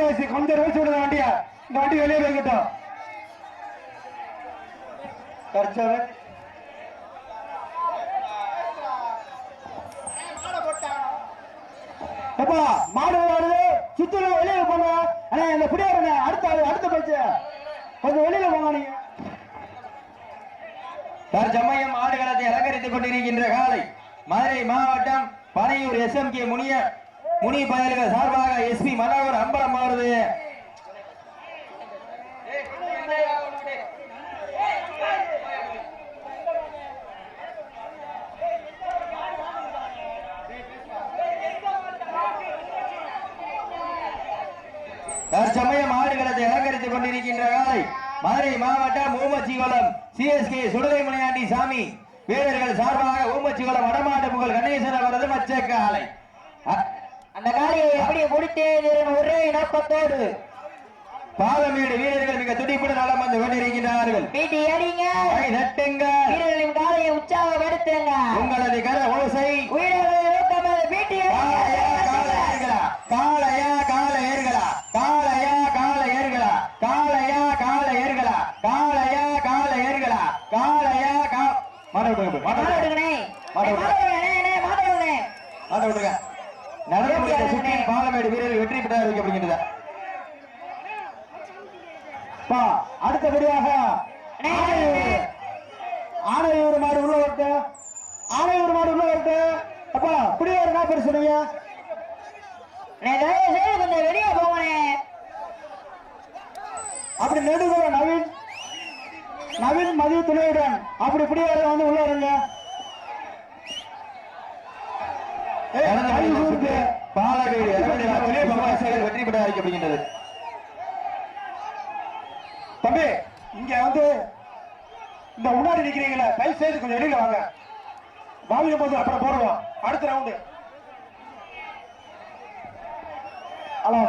மாட்டு வயசு கொஞ்சம் ரோஸ் விடுங்க வண்டியா. இந்த வண்டி வெளியே போய்கிட்டோம் எப்பா மாடு வருது வெளியில போங்க. அண்ணா இந்த அடுத்த ஆளு, அடுத்த பேச்சு. கொஞ்சம் வெளியில போங்க நீங்க. தற்சமயம் ஆடுகளத்தை அலங்கரித்துக் கொண்டிருக்கின்ற காலை மதுரை மாவட்டம் பனையூர் எஸ் எம் கே முனிய முனி பயல்கள் சார்பாக எஸ்பி மலாவர் அம்பலம் அவரது. தற்சமயம் ஆடுகளத்தை அலங்கரித்துக் கொண்டிருக்கின்ற காலை மதுரை மாவட்டம் ஊமச்சிகுளம் சிஎஸ்கே சுடலை மலையாண்டி சாமி. வீரர்கள் சார்பாக ஊமச்சிகுளம் வடமாட்டு புகழ் கணேசன் அவரது மச்ச காலை அந்த காலையை எப்படி முடித்தேன் ஒரே நோக்கத்தோடு. பாலமேடு வீரர்கள் மிக துடிப்புடன் நலம் வந்து கொண்டிருக்கிறார்கள் வீட்டு அடிங்க கை தட்டுங்க வீரர்களின் காலையை உற்சாகப்படுத்துங்க உங்களது கர ஓசை வீரர்களை நோக்கமாக வீட்டு காளையா கால ஏர்களா காளையா கால ஏர்களா காளையா கால ஏர்களா காளையா கால கால ஏர்களா காளையா கா மாட விடுங்க மாட விடுங்க மாடு விடுங்க. மாட விடுங்க பாலமேடு வீரர்கள் வெற்றி பெற்றார் வைக்கப்படுகின்றது பா அடுத்தபடியாக ஆணையூர் மாடு உள்ள வரட்டு. ஆணையூர் மாடு உள்ள வரட்டு. அப்பா பிடியாரு என்ன பேர் சொன்னீங்க? வெளியே போங்கண்ணே. அப்படி நெடுகுல நவீன் நவீன் மதிய துணையுடன் அப்படி பிடியாரு வந்து உள்ள வருங்க. ஏய், நடந்து கை பகவான் சேகர் வெற்றி பெற அறிவிக்கப்படுகின்றது தம்பி இங்க வந்து இந்த முன்னாடி நிக்கிறீங்களா தயவு செய்து கொஞ்சம் வெளியில வாங்க. பாவிக்கும் போது அப்புறம் போடுவோம் அடுத்த ரவுண்டு ஹலோ.